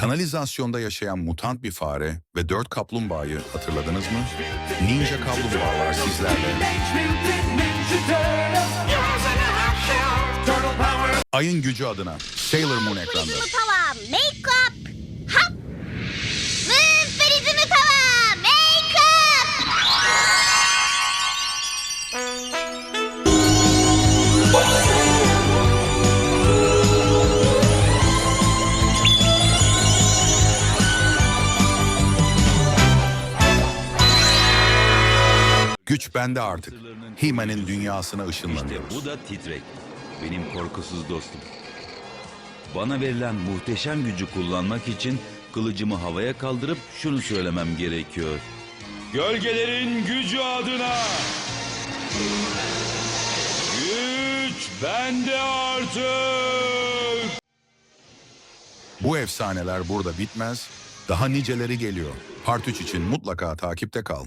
Kanalizasyonda yaşayan mutant bir fare ve dört kaplumbağayı hatırladınız mı? Ninja kaplumbağalar sizlerle. Ayın gücü adına Sailor Moon ekranda. Tava, make up, Güç bende artık. He-Man'in dünyasına İşte ışınlanıyoruz. bu da titrek. Benim korkusuz dostum. Bana verilen muhteşem gücü kullanmak için kılıcımı havaya kaldırıp şunu söylemem gerekiyor. Gölgelerin gücü adına. Güç bende artık. Bu efsaneler burada bitmez. Daha niceleri geliyor. Part 3 için mutlaka takipte kal.